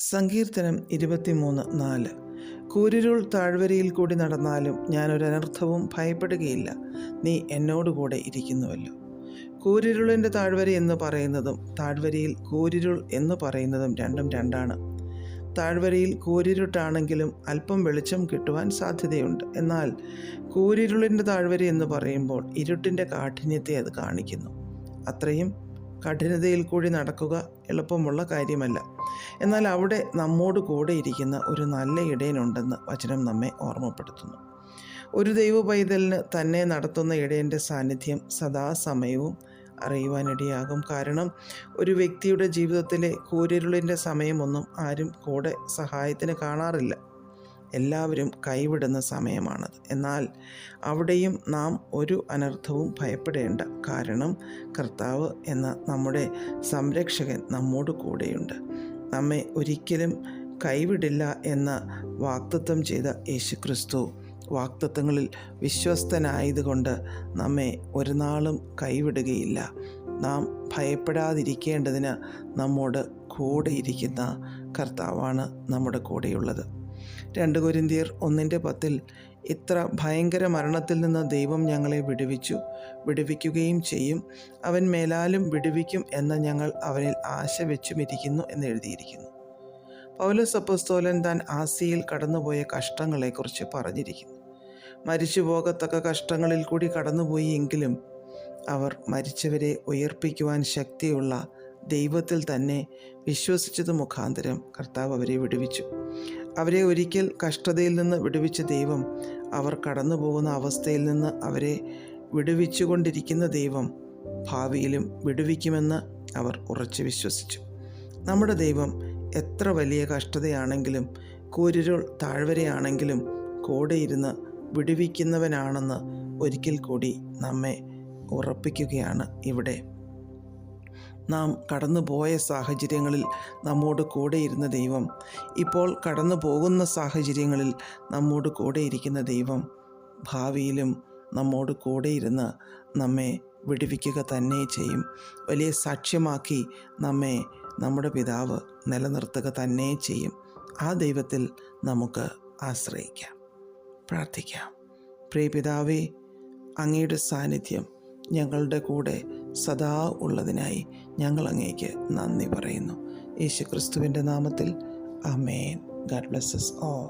സങ്കീർത്തനം ഇരുപത്തിമൂന്ന് നാല്. കൂരിരുൾ താഴ്വരയിൽ കൂടി നടന്നാലും ഞാനൊരനർത്ഥവും ഭയപ്പെടുകയില്ല. നീ എന്നോടുകൂടെ ഇരിക്കുന്നുവല്ലോ. കൂരിരുളിന്റെ താഴ്വര എന്ന് പറയുന്നതും താഴ്വരയിൽ കൂരിരുൾ എന്ന് പറയുന്നതും രണ്ടും രണ്ടാണ്. താഴ്വരയിൽ കൂരിരുട്ടാണെങ്കിലും അല്പം വെളിച്ചം കിട്ടുവാൻ സാധ്യതയുണ്ട്. എന്നാൽ കൂരിരുളിന്റെ താഴ്വര എന്ന് പറയുമ്പോൾ ഇരുട്ടിന്റെ കാഠിന്യത്തെ അത് കാണിക്കുന്നു. അത്രയും കഠിനതയിൽ കൂടി നടക്കുക എളുപ്പമുള്ള കാര്യമല്ല. എന്നാൽ അവിടെ നമ്മോട് കൂടെ ഇരിക്കുന്ന ഒരു നല്ല ഇടയനുണ്ടെന്ന് വചനം നമ്മെ ഓർമ്മപ്പെടുത്തുന്നു. ഒരു ദൈവ പൈതലിന് തന്നെ നടത്തുന്ന ഇടയന്റെ സാന്നിധ്യം സദാസമയവും അറിയുവാനിടയാകും. കാരണം ഒരു വ്യക്തിയുടെ ജീവിതത്തിലെ കൂരിരുളിന്റെ സമയമൊന്നും ആരും കൂടെ സഹായത്തിന് കാണാറില്ല. എല്ലാവരും കൈവിടുന്ന സമയമാണത്. എന്നാൽ അവിടെയും നാം ഒരു അനർത്ഥവും ഭയപ്പെടേണ്ട. കാരണം കർത്താവ് എന്ന നമ്മുടെ സംരക്ഷകൻ നമ്മോട് കൂടെയുണ്ട്. നമ്മെ ഒരിക്കലും കൈവിടില്ല എന്ന് വാക്തത്വം ചെയ്ത യേശുക്രിസ്തു വാക്തത്വങ്ങളിൽ വിശ്വസ്തനായതുകൊണ്ട് നമ്മെ ഒരു നാളും കൈവിടുകയില്ല. നാം ഭയപ്പെടാതിരിക്കേണ്ടതിന് നമ്മോട് കൂടെയിരിക്കുന്ന കർത്താവാണ് നമ്മുടെ കൂടെയുള്ളത്. രണ്ട് കൊരിന്തിയർ ഒന്നിന്റെ പത്തിൽ ഇത്ര ഭയങ്കര മരണത്തിൽ നിന്ന് ദൈവം ഞങ്ങളെ വിടുവിച്ചു. വിടുവിക്കുകയും ചെയ്യും. അവൻ മേലാലും വിടുവിക്കും എന്ന് ഞങ്ങൾ അവനിൽ ആശ വെച്ചുമിരിക്കുന്നു എന്ന് എഴുതിയിരിക്കുന്നു. പൗലസ് അപ്പസ്തോലൻ താൻ ആസിയിൽ കടന്നുപോയ കഷ്ടങ്ങളെക്കുറിച്ച് പറഞ്ഞിരിക്കുന്നു. മരിച്ചു പോകത്തക്ക കഷ്ടങ്ങളിൽ കൂടി കടന്നുപോയി എങ്കിലും അവർ മരിച്ചവരെ ഉയർപ്പിക്കുവാൻ ശക്തിയുള്ള ദൈവത്തിൽ തന്നെ വിശ്വസിച്ചത് മുഖാന്തരം കർത്താവ് അവരെ വിടുവിച്ചു. അവരെ ഒരിക്കൽ കഷ്ടതയിൽ നിന്ന് വിടുവിച്ച ദൈവം അവർ കടന്നു പോകുന്ന അവസ്ഥയിൽ നിന്ന് അവരെ വിടുവിച്ചുകൊണ്ടിരിക്കുന്ന ദൈവം ഭാവിയിലും വിടുവിക്കുമെന്ന് അവർ ഉറച്ചു വിശ്വസിച്ചു. നമ്മുടെ ദൈവം എത്ര വലിയ കഷ്ടതയാണെങ്കിലും കൂരിരുൾ താഴ്വരയാണെങ്കിലും കൂടെ ഇരുന്ന് വിടുവിക്കുന്നവനാണെന്ന് ഒരിക്കൽ കൂടി നമ്മെ ഉറപ്പിക്കുകയാണ് ഇവിടെ. നാം കടന്നുപോയ സാഹചര്യങ്ങളിൽ നമ്മോട് കൂടെ ഇരുന്ന ദൈവം. ഇപ്പോൾ കടന്നു പോകുന്ന സാഹചര്യങ്ങളിൽ നമ്മോട് കൂടെ ഇരിക്കുന്ന ദൈവം. ഭാവിയിലും നമ്മോട് കൂടെ ഇരുന്ന് നമ്മെ വിടുവിക്കുക തന്നെ ചെയ്യും. വലിയ സാക്ഷ്യമാക്കി നമ്മെ നമ്മുടെ പിതാവ് നിലനിർത്തുക തന്നെ ചെയ്യും. ആ ദൈവത്തിൽ നമുക്ക് ആശ്രയിക്കാം. പ്രാർത്ഥിക്കാം. പ്രിയ പിതാവേ അങ്ങയുടെ സാന്നിധ്യം ഞങ്ങളുടെ കൂടെ സദാ ഉള്ളതിനായി ഞങ്ങൾ അങ്ങേക്ക് നന്ദി പറയുന്നു. യേശു ക്രിസ്തുവിന്റെ നാമത്തിൽ. അമേൻ ഗാഡ് ബ്ലെസ്സസ് ഓ